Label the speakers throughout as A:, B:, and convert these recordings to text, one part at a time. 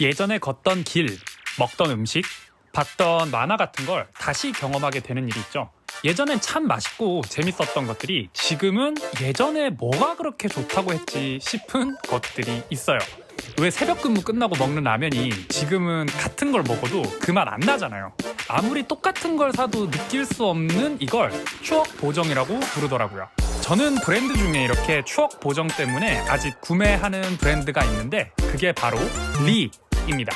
A: 예전에 걷던 길, 먹던 음식, 봤던 만화 같은 걸 다시 경험하게 되는 일이 있죠. 예전엔 참 맛있고 재밌었던 것들이 지금은 예전에 뭐가 그렇게 좋다고 했지 싶은 것들이 있어요. 왜 새벽 근무 끝나고 먹는 라면이 지금은 같은 걸 먹어도 그 맛 안 나잖아요. 아무리 똑같은 걸 사도 느낄 수 없는 이걸 추억 보정이라고 부르더라고요. 저는 브랜드 중에 이렇게 추억 보정 때문에 아직 구매하는 브랜드가 있는데 그게 바로 리 입니다.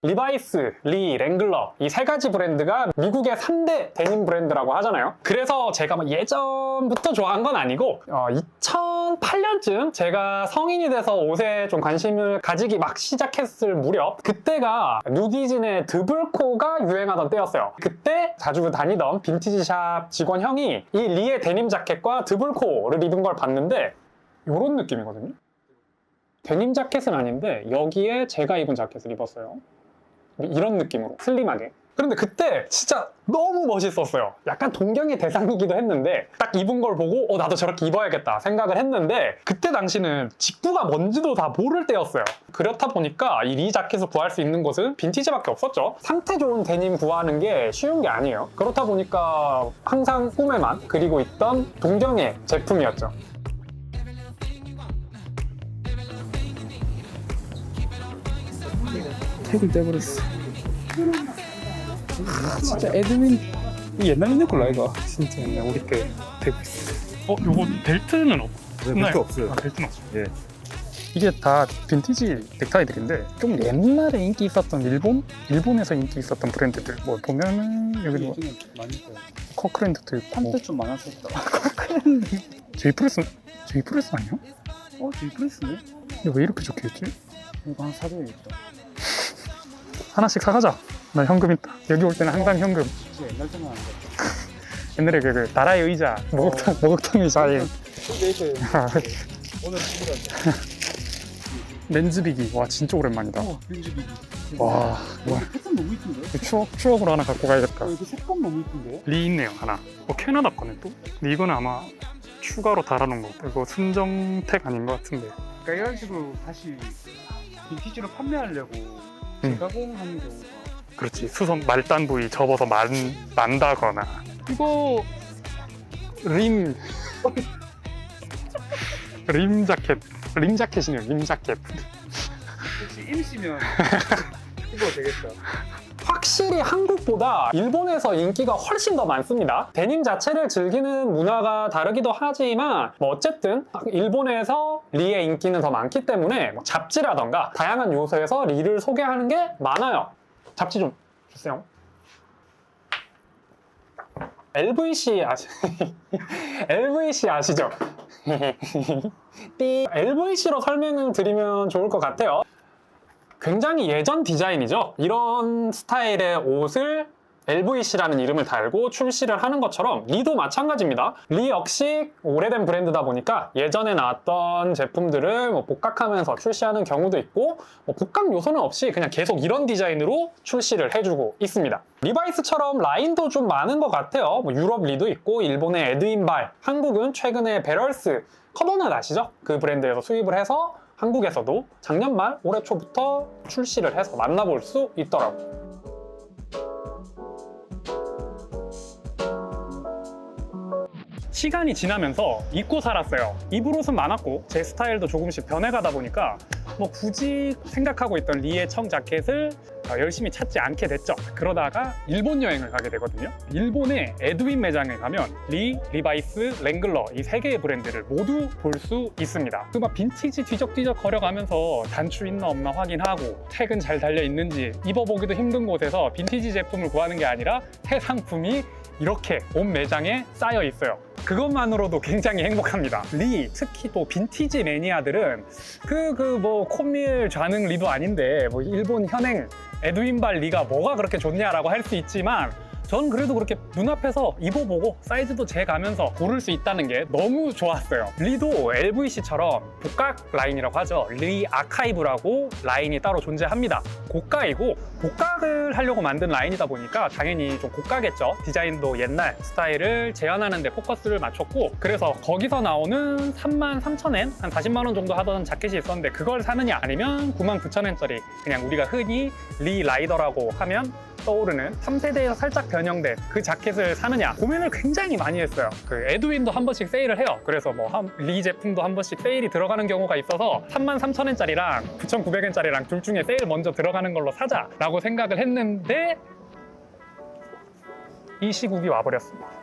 A: 리바이스, 리, 랭글러 이 세 가지 브랜드가 미국의 3대 데님 브랜드라고 하잖아요. 그래서 제가 막 예전부터 좋아한 건 아니고 어, 2008년쯤 제가 성인이 돼서 옷에 좀 관심을 가지기 막 시작했을 무렵 그때가 누디진의 드블코가 유행하던 때였어요. 그때 자주 다니던 빈티지 샵 직원 형이 이 리의 데님 자켓과 드블코를 입은 걸 봤는데 이런 느낌이거든요. 데님 자켓은 아닌데 여기에 제가 입은 자켓을 입었어요. 이런 느낌으로 슬림하게 그런데 그때 진짜 너무 멋있었어요. 약간 동경의 대상이기도 했는데 딱 입은 걸 보고 어 나도 저렇게 입어야겠다 생각을 했는데 그때 당시는 직구가 뭔지도 다 모를 때였어요. 그렇다 보니까 이리 자켓을 구할 수 있는 곳은 빈티지밖에 없었죠. 상태 좋은 데님 구하는 게 쉬운 게 아니에요. 그렇다 보니까 항상 꿈에만 그리고 있던 동경의 제품이었죠. 택을 떼버렸어 아, 진짜 애드민 옛날 옛날 걸로 이거 진짜 옛날 우리 때 되고 있어 어, 요거 벨트는 없.
B: 네, 벨트 없어요 아,
A: 벨트 없어. 예. 이게 다 빈티지 넥타이들인데 좀 옛날에 인기 있었던 일본 일본에서 인기 있었던 브랜드들 뭐 보면은 여기 뭐요크랜드도 있고
B: 한때 좀 많았었다
A: 제이프레스 제이프레스 아니야?
B: 어? 디프레스네?
A: 왜 이렇게 적혀있지?
B: 이거 하나 사줘야겠다
A: 하나씩 사가자. 나 현금 있다. 여기 올 때는 항상 현금.
B: 옛날 생각 안 나.
A: 옛날에 그, 그 나라의 의자, 목욕탕, 어. 목욕탕 의자 아, 네. 오늘 친구한테. 렌즈비기. 와, 진짜 오랜만이다. 어, 렌즈 비기.
B: 와, 와. 색상 너무 이쁜데?
A: 추억, 추억으로 하나 갖고 가야겠다. 어,
B: 이거 색감 너무 이쁜데?
A: 리 있네요, 하나. 어, 캐나다 거네, 또? 근데 이거는 아마 추가로 달아놓은 거. 이거 순정택 아닌 것 같은데.
B: 그러니까 이런 식으로 다시 빈티지로 판매하려고 음. 네. 가공하는 경우가
A: 그렇지 수선 말단 부위 접어서 만, 만다거나 이거 림 림 자켓 림 자켓이네요 림 자켓
B: 혹시 임시면 이거 되겠다
A: 확실히 한국보다 일본에서 인기가 훨씬 더 많습니다. 데님 자체를 즐기는 문화가 다르기도 하지만 뭐 어쨌든 일본에서 리의 인기는 더 많기 때문에 뭐 잡지라던가 다양한 요소에서 리를 소개하는 게 많아요. 잡지 좀 주세요. LVC 아시 LVC 아시죠? LVC로 설명을 드리면 좋을 것 같아요. 굉장히 예전 디자인이죠. 이런 스타일의 옷을 LVC라는 이름을 달고 출시를 하는 것처럼 리도 마찬가지입니다. 리 역시 오래된 브랜드다 보니까 예전에 나왔던 제품들을 뭐 복각하면서 출시하는 경우도 있고 뭐 복각 요소는 없이 그냥 계속 이런 디자인으로 출시를 해주고 있습니다. 리바이스처럼 라인도 좀 많은 것 같아요. 뭐 유럽 리도 있고 일본의 에드인발, 한국은 최근에 베럴스 커버넛 아시죠? 그 브랜드에서 수입을 해서 한국에서도 작년 말 올해 초부터 출시를 해서 만나볼 수있더라고 시간이 지나면서 잊고 살았어요. 입을 옷은 많았고 제 스타일도 조금씩 변해가다 보니까 뭐 굳이 생각하고 있던 리의 청 자켓을 아, 열심히 찾지 않게 됐죠. 그러다가 일본 여행을 가게 되거든요. 일본의 에드윈 매장에 가면 리, 리바이스, 랭글러 이 세 개의 브랜드를 모두 볼 수 있습니다. 그막 빈티지 뒤적뒤적 걸어가면서 단추 있나 없나 확인하고 택은 잘 달려 있는지 입어보기도 힘든 곳에서 빈티지 제품을 구하는 게 아니라 새 상품이 이렇게 온 매장에 쌓여 있어요. 그것만으로도 굉장히 행복합니다. 리, 특히 또 빈티지 매니아들은 그, 그, 뭐, 콧밀 좌능 리도 아닌데, 뭐, 일본 현행 에드윈 발리가 뭐가 그렇게 좋냐라고 할 수 있지만 전 그래도 그렇게 눈앞에서 입어보고 사이즈도 재가면서 고를 수 있다는 게 너무 좋았어요 리도 LVC처럼 복각 라인이라고 하죠 리 아카이브라고 라인이 따로 존재합니다 고가이고 복각을 하려고 만든 라인이다 보니까 당연히 좀 고가겠죠 디자인도 옛날 스타일을 재현하는 데 포커스를 맞췄고 그래서 거기서 나오는 33,000엔 한 40만 원 정도 하던 자켓이 있었는데 그걸 사느냐 아니면 99,000엔짜리 그냥 우리가 흔히 리 라이더라고 하면 떠오르는 3세대에서 살짝 변 변형된 그 자켓을 사느냐 고민을 굉장히 많이 했어요 그 에드윈도 한 번씩 세일을 해요 그래서 뭐 리 제품도 한 번씩 세일이 들어가는 경우가 있어서 3 3 0 0 0원짜리랑9 9 0 0원짜리랑둘 중에 세일 먼저 들어가는 걸로 사자라고 생각을 했는데 이 시국이 와버렸습니다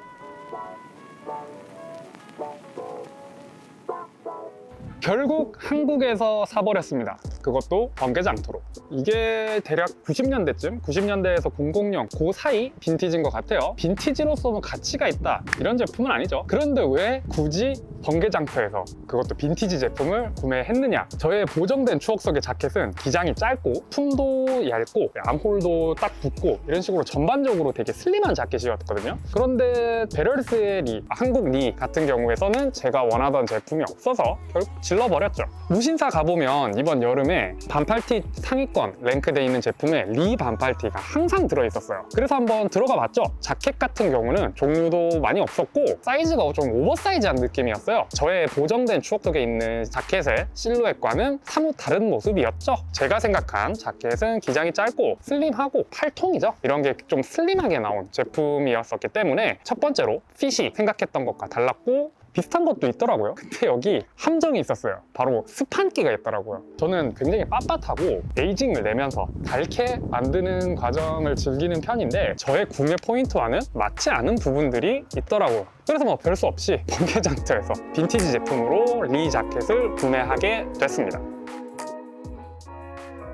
A: 결국 한국에서 사버렸습니다. 그것도 번개장터로 이게 대략 90년대쯤, 90년대에서 00년 그 사이 빈티지인 것 같아요. 빈티지로서는 가치가 있다 이런 제품은 아니죠. 그런데 왜 굳이 번개장터에서 그것도 빈티지 제품을 구매했느냐? 저의 보정된 추억 속의 자켓은 기장이 짧고 품도 얇고 암홀도 딱 붙고 이런 식으로 전반적으로 되게 슬림한 자켓이었거든요. 그런데 베럴스의 리, 한국 리 같은 경우에서는 제가 원하던 제품이 없어서 결국 질러버렸죠 무신사 가보면 이번 여름에 반팔티 상위권 랭크돼 있는 제품에 리 반팔티가 항상 들어있었어요 그래서 한번 들어가 봤죠 자켓 같은 경우는 종류도 많이 없었고 사이즈가 좀 오버사이즈한 느낌이었어요 저의 보정된 추억 속에 있는 자켓의 실루엣과는 사뭇 다른 모습이었죠 제가 생각한 자켓은 기장이 짧고 슬림하고 팔통이죠 이런 게 좀 슬림하게 나온 제품이었었기 때문에 첫 번째로 핏이 생각했던 것과 달랐고 비슷한 것도 있더라고요 근데 여기 함정이 있었어요 바로 스판기가 있더라고요 저는 굉장히 빳빳하고 에이징을 내면서 닳게 만드는 과정을 즐기는 편인데 저의 구매 포인트와는 맞지 않은 부분들이 있더라고요 그래서 뭐 별 수 없이 번개장터에서 빈티지 제품으로 리 자켓을 구매하게 됐습니다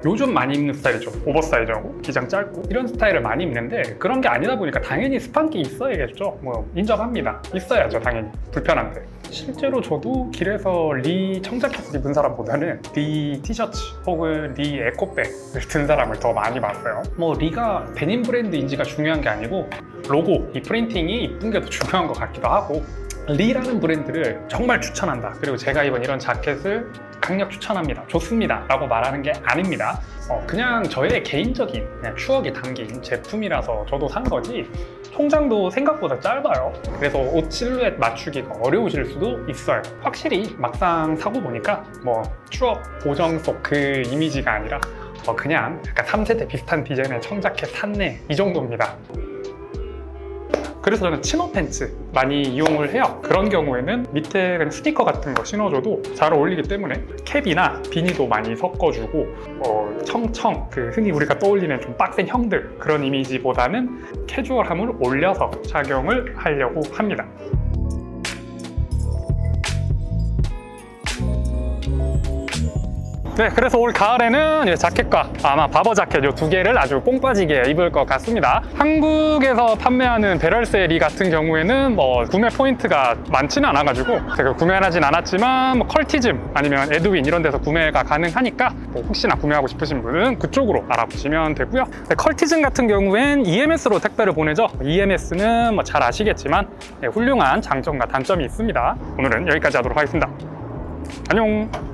A: 요즘 많이 입는 스타일이죠. 오버사이즈하고 기장 짧고 이런 스타일을 많이 입는데 그런 게 아니다 보니까 당연히 스판기 있어야겠죠. 뭐 인정합니다. 있어야죠, 당연히. 불편한데. 실제로 저도 길에서 리 청자켓을 입은 사람보다는 리 티셔츠 혹은 리 에코백을 든 사람을 더 많이 봤어요. 뭐 리가 데님 브랜드인지가 중요한 게 아니고 로고, 이 프린팅이 이쁜 게 더 중요한 것 같기도 하고 리라는 브랜드를 정말 추천한다. 그리고 제가 입은 이런 자켓을 강력 추천합니다. 좋습니다. 라고 말하는 게 아닙니다. 어, 그냥 저의 개인적인 그냥 추억이 담긴 제품이라서 저도 산 거지 통장도 생각보다 짧아요. 그래서 옷 실루엣 맞추기가 어려우실 수도 있어요. 확실히 막상 사고 보니까 뭐 추억 고정 속 그 이미지가 아니라 어, 그냥 약간 3세대 비슷한 디자인의 청자켓 샀네 이 정도입니다. 그래서 저는 치노 팬츠 많이 이용을 해요 그런 경우에는 밑에 그냥 스니커 같은 거 신어줘도 잘 어울리기 때문에 캡이나 비니도 많이 섞어주고 어, 청청 그 흔히 우리가 떠올리는 좀 빡센 형들 그런 이미지보다는 캐주얼함을 올려서 착용을 하려고 합니다 네, 그래서 올 가을에는 자켓과 아마 바버 자켓 이 두 개를 아주 뽕 빠지게 입을 것 같습니다. 한국에서 판매하는 베럴세리 같은 경우에는 뭐 구매 포인트가 많지는 않아가지고 제가 구매하진 않았지만 뭐 컬티즘 아니면 에드윈 이런 데서 구매가 가능하니까 뭐 혹시나 구매하고 싶으신 분은 그쪽으로 알아보시면 되고요. 네, 컬티즘 같은 경우엔 EMS로 택배를 보내죠. EMS는 뭐 잘 아시겠지만 네, 훌륭한 장점과 단점이 있습니다. 오늘은 여기까지 하도록 하겠습니다. 안녕.